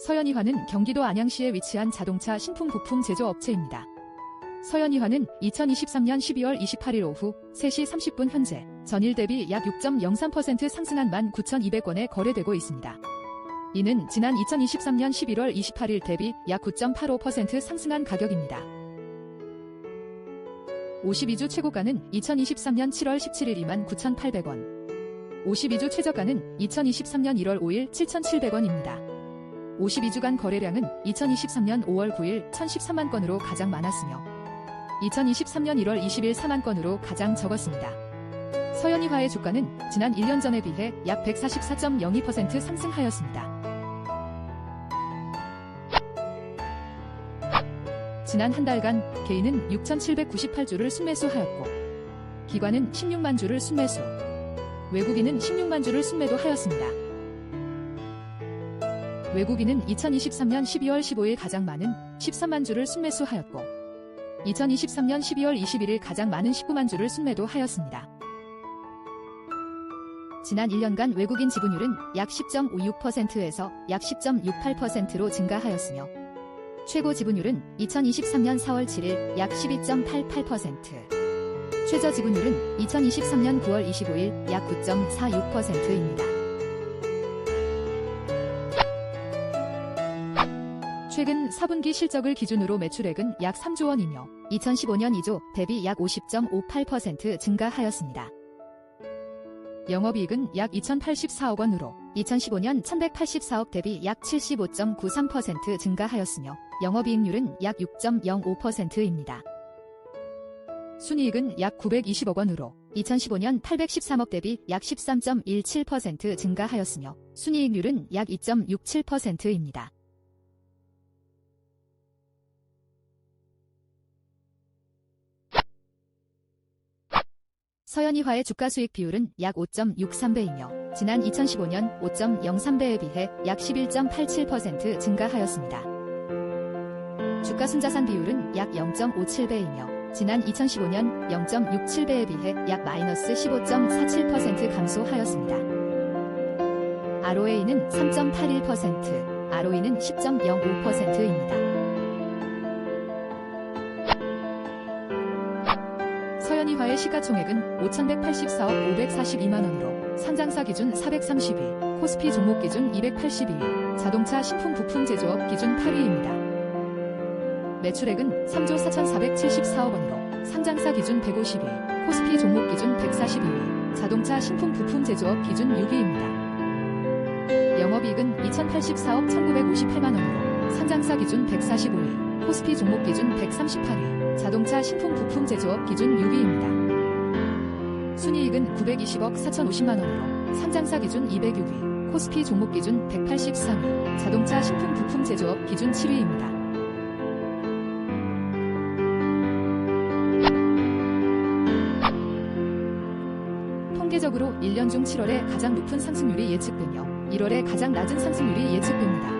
서현이화는 경기도 안양시에 위치한 자동차 신품 부품 제조 업체입니다. 서현이화는 2023년 12월 28일 오후 3시 30분 현재 전일 대비 약 6.03% 상승한 19,200원에 거래되고 있습니다. 이는 지난 2023년 11월 28일 대비 약 9.85% 상승한 가격입니다. 52주 최고가는 2023년 7월 17일 29,800원. 52주 최저가는 2023년 1월 5일 7,700원입니다. 52주간 거래량은 2023년 5월 9일 1,013만 건으로 가장 많았으며 2023년 1월 20일 4만 건으로 가장 적었습니다. 서현이화의 주가는 지난 1년 전에 비해 약 144.02% 상승하였습니다. 지난 한 달간 개인은 6,798주를 순매수하였고 기관은 16만 주를 순매수, 외국인은 16만 주를 순매도하였습니다. 외국인은 2023년 12월 15일 가장 많은 13만 주를 순매수하였고 2023년 12월 21일 가장 많은 19만 주를 순매도하였습니다. 지난 1년간 외국인 지분율은 약 10.56%에서 약 10.68%로 증가하였으며 최고 지분율은 2023년 4월 7일 약 12.88%, 최저 지분율은 2023년 9월 25일 약 9.46%입니다. 최근 4분기 실적을 기준으로 매출액은 약 3조 원이며 2015년 2조 대비 약 50.58% 증가하였습니다. 영업이익은 약 2,084억 원으로 2015년 1,184억 대비 약 75.93% 증가하였으며 영업이익률은 약 6.05%입니다. 순이익은 약 920억 원으로 2015년 813억 대비 약 13.17% 증가하였으며 순이익률은 약 2.67%입니다. 서현이화의 주가 수익 비율은 약 5.63배이며 지난 2015년 5.03배에 비해 약 11.87% 증가하였습니다. 주가 순자산 비율은 약 0.57배이며 지난 2015년 0.67배에 비해 약 마이너스 15.47% 감소하였습니다. ROA는 3.81%, ROE는 10.05%입니다. 서현이화의 시가총액은 5,184억 542만원으로 상장사 기준 432, 코스피 종목 기준 282위, 자동차 식품 부품 제조업 기준 8위입니다. 매출액은 3조 4,474억 원으로 상장사 기준 152, 코스피 종목 기준 142위, 자동차 식품 부품 제조업 기준 6위입니다. 영업이익은 2,084억 1,958만 원으로 상장사 기준 145위, 코스피 종목 기준 138위, 자동차 식품 부품 제조업 기준 6위입니다. 순이익은 920억 4,050만 원으로 상장사 기준 206위, 코스피 종목 기준 183위, 자동차 식품 부품 제조업 기준 7위입니다. 통계적으로 1년 중 7월에 가장 높은 상승률이 예측되며 1월에 가장 낮은 상승률이 예측됩니다.